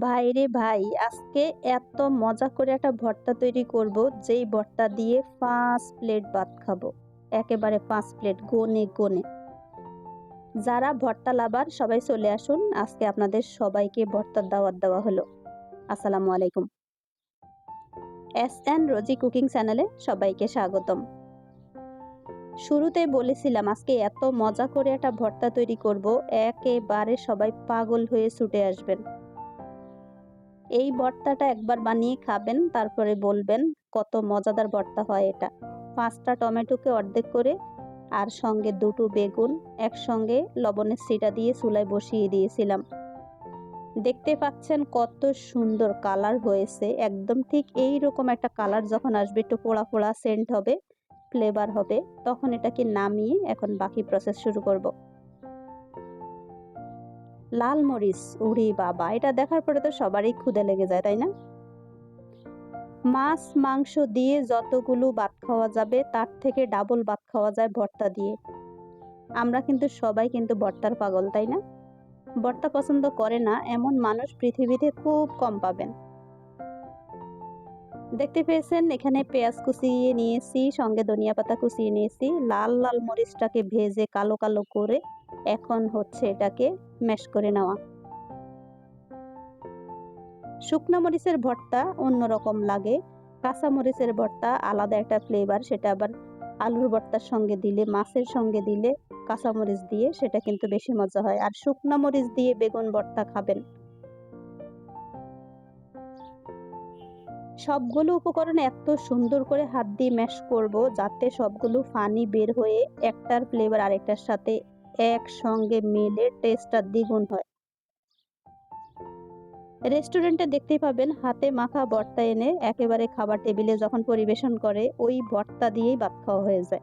ভাই রে ভাই, আজকে এত মজা করে একটা ভর্তা তৈরি করব, যেই ভর্তা দিয়ে পাঁচ প্লেট ভাত খাব। একেবারে পাঁচ প্লেট গনে গনে। যারা ভর্তা লাভার, সবাই চলে আসুন। আজকে আপনাদের সবাইকে ভর্তার দাওয়াত দেওয়া হলো। আসসালামু আলাইকুম। এস এন রোজি কুকিং চ্যানেলে সবাইকে স্বাগতম। শুরুতে বলেছিলাম, আজকে এত মজা করে একটা ভর্তা তৈরি করব, একেবারে সবাই পাগল হয়ে ছুটে আসবেন। এই ভর্তাটা একবার বানিয়ে খাবেন, তারপরে বলবেন কত মজাদার ভর্তা হয় এটা। পাঁচটা টমেটোকে অর্ধেক করে আর সঙ্গে দুটো বেগুন, একসঙ্গে লবণের সিটা দিয়ে চুলায় বসিয়ে দিয়েছিলাম। দেখতে পাচ্ছেন কত সুন্দর কালার হয়েছে, একদম ঠিক এই রকম একটা কালার যখন আসবে, একটু পোড়া পোড়া সেন্ট হবে ফ্লেভার হবে, তখন এটাকে নামিয়ে এখন বাকি প্রসেস শুরু করব। লাল মরিচ, উড়ি বাবা, এটা দেখার পরে তো সবারই ক্ষুদে লেগে যায়, তাই না? মাছ, মাংস দিয়ে যতগুলো ভাত খাওয়া যাবে, তার থেকে ডাবল ভাত খাওয়া যায় ভর্তা দিয়ে। আমরা কিন্তু সবাই কিন্তু ভর্তার পাগল, তাই না? ভর্তা পছন্দ করে না, এমন মানুষ পৃথিবীতে খুব কম পাবেন। দেখতে পেয়েছেন, এখানে পেঁয়াজ কুচিয়ে নিয়েছি, সঙ্গে ধনিয়া পাতা কুচিয়ে নিয়েছি, লাল লাল মরিচটাকে ভেজে কালো কালো করে এখন হচ্ছে এটাকে ম্যাশ করে নেওয়া। শুকনো মরিচের ভর্তা অন্যরকম লাগে। কাঁচা মরিচের ভর্তা আলাদা একটা ফ্লেভার সেটা আবার আলুর ভর্তার সঙ্গে দিলে, মাছের সঙ্গে দিলে কাঁচা মরিচ দিয়ে সেটা কিন্তু বেশি মজা হয়। আর শুকনো মরিচ দিয়ে বেগুন ভর্তা খাবেন। সবগুলো উপকরণ এত সুন্দর করে হাত দিয়ে ম্যাশ করব, যাতে সবগুলো ফানি বের হয়ে একটার ফ্লেভার আরেকটার সাথে একসঙ্গে মিলে টেস্টটা দ্বিগুণ হয়। রেস্টুরেন্টে দেখতে পাবেন, হাতে মাখা ভর্তা এনে একেবারে খাবার টেবিলে যখন পরিবেশন করে, ওই ভর্তা দিয়েই ভাত খাওয়া হয়ে যায়।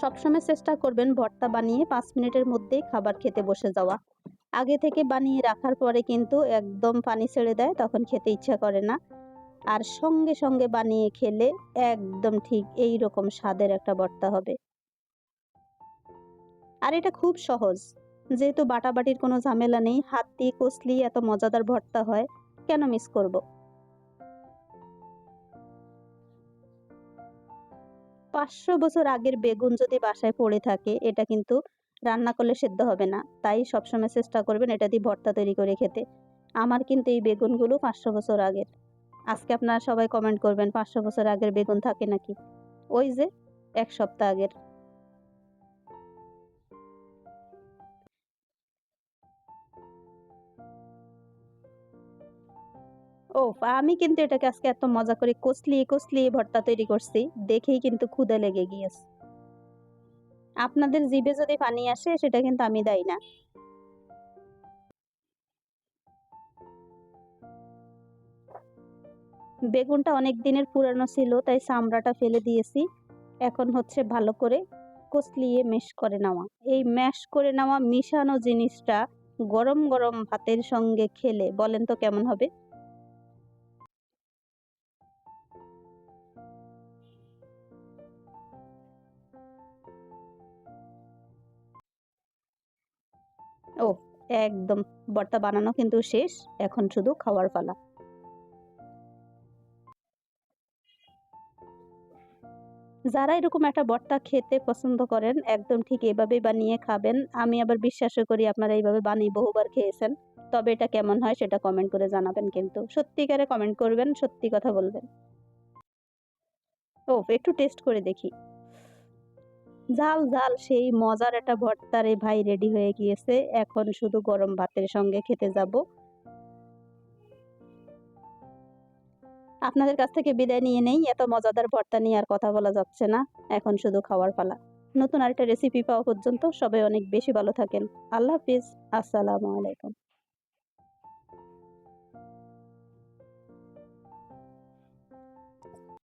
সবসময় চেষ্টা করবেন ভর্তা বানিয়ে পাঁচ মিনিটের মধ্যেই খাবার খেতে বসে যাওয়া। আগে থেকে বানিয়ে রাখার পরে কিন্তু একদম পানি ছেড়ে দেয়, তখন খেতে ইচ্ছা করে না। আর সঙ্গে সঙ্গে বানিয়ে খেলে একদম ঠিক এই রকম স্বাদের একটা ভর্তা হবে। আর এটা খুব সহজ। যেহেতু বাটাবাটির কোনো ঝামেলা নেই, হাত দিয়ে কষলি এত মজাদার ভর্তা হয়, কেন মিস করব? পাঁচশো বছর আগের বেগুন যদি বাসায় পড়ে থাকে, এটা কিন্তু রান্না করলে সেদ্ধ হবে না। তাই সবসময় চেষ্টা করবেন এটা দিয়ে ভর্তা তৈরি করে খেতে। আমার কিন্তু এই বেগুনগুলো পাঁচশো বছর আগের। আজকে আপনারা সবাই কমেন্ট করবেন পাঁচশো বছর আগের বেগুন থাকে নাকি? ওই যে, এক সপ্তাহ আগের। ও আমি কিন্তু এটাকে আজকে এত মজা করে কষলিয়ে কষলিয়ে ভর্তা তৈরি করছি, দেখেই কিন্তু ক্ষুদে লেগে গিয়েছে। আপনাদের জিভে যদি পানি আসে, সেটা কিন্তু আমি দায়ী না। বেগুনটা অনেক দিনের পুরানো ছিল, তাই চামড়াটা ফেলে দিয়েছি। এখন হচ্ছে ভালো করে কষলিয়ে মেশ করে নেওয়া। এই ম্যাশ করে নেওয়া মিশানো জিনিসটা গরম গরম ভাতের সঙ্গে খেলে, বলেন তো কেমন হবে? ও একদম, বর্তা বানানো কিন্তু শেষ, এখন শুধু খাওয়ার পালা। যারা এরকম একটা ভর্তা খেতে পছন্দ করেন, একদম ঠিক এভাবে বানিয়ে খাবেন। আমি আবার বিশ্বাসও করি আপনারা এইভাবে বানিয়ে বহুবার খেয়েছেন। তবে এটা কেমন হয় সেটা কমেন্ট করে জানাবেন কিন্তু। সত্যিকারে কমেন্ট করবেন, সত্যি কথা বলবেন। ও একটু টেস্ট করে দেখি। ঝাল ঝাল, সেই মজার একটা ভর্তারে ভাই রেডি হয়ে গিয়েছে। এখন শুধু গরম ভাতের সঙ্গে খেতে যাব। আপনাদের কাছ থেকে বিদায় নিয়ে নেই, এত মজাদার ভর্তা নিয়ে আর কথা বলা যাচ্ছে না। এখন শুধু খাওয়ার পালা। নতুন আরেকটা রেসিপি পাওয়া পর্যন্ত সবাই অনেক বেশি ভালো থাকেন। আল্লাহ হাফিজ। আসসালামু আলাইকুম।